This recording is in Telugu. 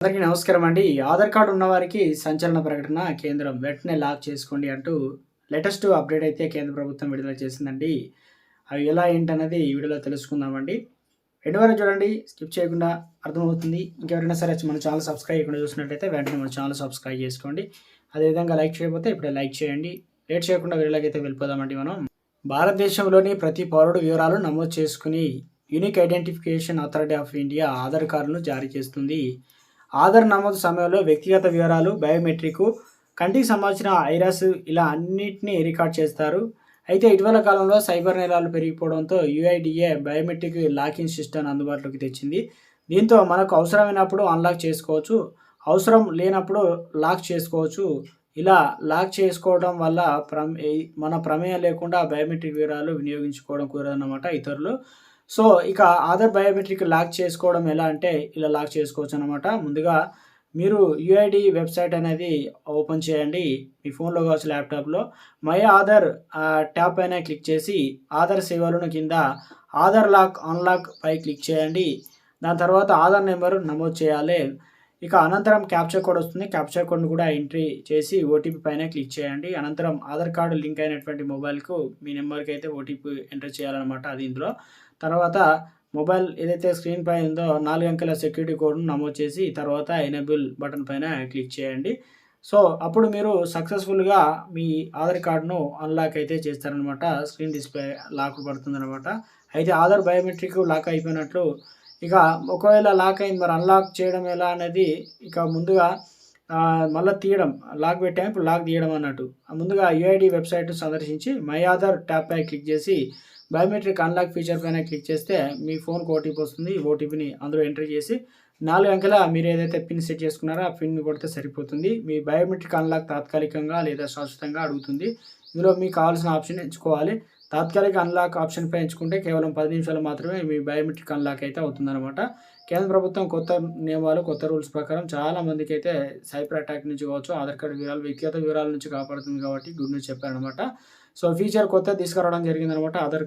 అందరికీ నమస్కారం అండి. ఆధార్ కార్డు ఉన్న వారికి సంచలన ప్రకటన కేంద్రం వెంటనే లాక్ చేసుకోండి అంటూ లేటెస్ట్ అప్డేట్ అయితే కేంద్ర ప్రభుత్వం విడుదల చేసిందండి. అవి ఎలా ఏంటన్నది ఈ వీడియోలో తెలుసుకుందామండి. ఎండు వరకు చూడండి. స్కిప్ చేయకుండా అర్థమవుతుంది. ఇంకెవరైనా సరే మన ఛానల్ సబ్స్క్రైబ్ చేయకుండా చూసినట్టయితే వెంటనే మన ఛానల్ సబ్స్క్రైబ్ చేసుకోండి. అదేవిధంగా లైక్ చేయకపోతే ఇప్పుడే లైక్ చేయండి. లేట్ చేయకుండా వీడియోలోకి వెళ్ళిపోదామండి మనం. భారతదేశంలోని ప్రతి పౌరుడు వివరాలు నమోదు చేసుకుని unique identification authority of India Aadhaar కార్డును జారీ చేస్తుంది. ఆధార్ నమోదు సమయంలో వ్యక్తిగత వివరాలు బయోమెట్రిక్ కంటికి సంబంధించిన ఐరస్ ఇలా అన్నిటినీ రికార్డ్ చేస్తారు. అయితే ఇటీవల కాలంలో సైబర్ నేరాలు పెరిగిపోవడంతో యుఐడిఏ బయోమెట్రిక్ లాకింగ్ సిస్టమ్ అందుబాటులోకి తెచ్చింది. దీంతో మనకు అవసరమైనప్పుడు అన్లాక్ చేసుకోవచ్చు అవసరం లేనప్పుడు లాక్ చేసుకోవచ్చు. ఇలా లాక్ చేసుకోవడం వల్ల ప్రమే మన ప్రమేయం లేకుండా బయోమెట్రిక్ వివరాలు వినియోగించుకోవడం కుదరదన్నమాట ఇతరులు. సో ఇక ఆధార్ బయోమెట్రిక్ లాక్ చేసుకోవడం ఎలా అంటే ఇలా లాక్ చేసుకోవచ్చు అనమాట ముందుగా మీరు యుఐడి వెబ్సైట్ అనేది ఓపెన్ చేయండి. మీ ఫోన్లో కావచ్చు ల్యాప్టాప్లో. మై ఆధార్ ట్యాప్ పైన క్లిక్ చేసి ఆధార్ సేవలను కింద ఆధార్ లాక్ అన్లాక్ పై క్లిక్ చేయండి. దాని తర్వాత ఆధార్ నెంబర్ నమోదు చేయాలి. ఇక అనంతరం క్యాప్చర్ కోడ్ వస్తుంది. క్యాప్చర్ కోడ్ను కూడా ఎంట్రీ చేసి ఓటీపీ పైన క్లిక్ చేయండి. అనంతరం ఆధార్ కార్డు లింక్ అయినటువంటి మొబైల్కు మీ నెంబర్కి అయితే ఓటీపీ ఎంటర్ చేయాలన్నమాట అది ఇందులో. తర్వాత మొబైల్ ఏదైతే స్క్రీన్ పై ఉందో నాలుగు అంకెల సెక్యూరిటీ కోడ్ను నమోదు చేసి తర్వాత ఎనేబుల్ బటన్ పైన క్లిక్ చేయండి. సో అప్పుడు మీరు సక్సెస్ఫుల్గా మీ ఆధార్ కార్డును అన్లాక్ అయితే చేస్తారనమాట స్క్రీన్ డిస్ప్లే లాక్ పడుతుందనమాట అయితే ఆధార్ బయోమెట్రిక్ లాక్ అయిపోయినట్లు ఇక ఒకవేళ లాక్ అయింది మరి అన్లాక్ చేయడం ఎలా అనేది ఇక ముందుగా మళ్ళీ తీయడం లాక్ పెట్టాము ఇప్పుడు లాక్ తీయడం అన్నట్టు. ముందుగా యూఐడి వెబ్సైట్ సందర్శించి మై ఆధార్ ట్యాప్ పై క్లిక్ చేసి బయోమెట్రిక్ అన్లాక్ ఫీచర్ పైన క్లిక్ చేస్తే మీ ఫోన్కి ఓటీపీ వస్తుంది. ఓటీపీని అందులో ఎంటర్ చేసి నాలుగు అంకెల మీరు ఏదైతే పిన్ సెట్ చేసుకున్నారో ఆ పిన్ కొడితే సరిపోతుంది. మీ బయోమెట్రిక్ అన్లాక్ తాత్కాలికంగా లేదా శాశ్వతంగా అడుగుతుంది. ఇందులో మీకు కావాల్సిన ఆప్షన్ ఎంచుకోవాలి. తాత్కాలిక అన్లాక్ ఆప్షన్ పై ఎంచుకుంటే కేవలం పది నిమిషాలు మాత్రమే మీ బయోమెట్రిక్ అన్లాక్ అయితే అవుతుందన్నమాట. కేంద్ర ప్రభుత్వం కొత్త నియమాలు కొత్త రూల్స్ ప్రకారం చాలా మందికి అయితే సైబర్ అటాక్ నుంచి కావచ్చు ఆధార్ కార్డు వివరాలు వ్యక్తిగత వివరాల నుంచి కాపాడుతుంది కాబట్టి గుడ్ న్యూస్ చెప్పారనమాట సో ఫీచర్ కొత్త తీసుకురావడం జరిగిందనమాట ఆధార్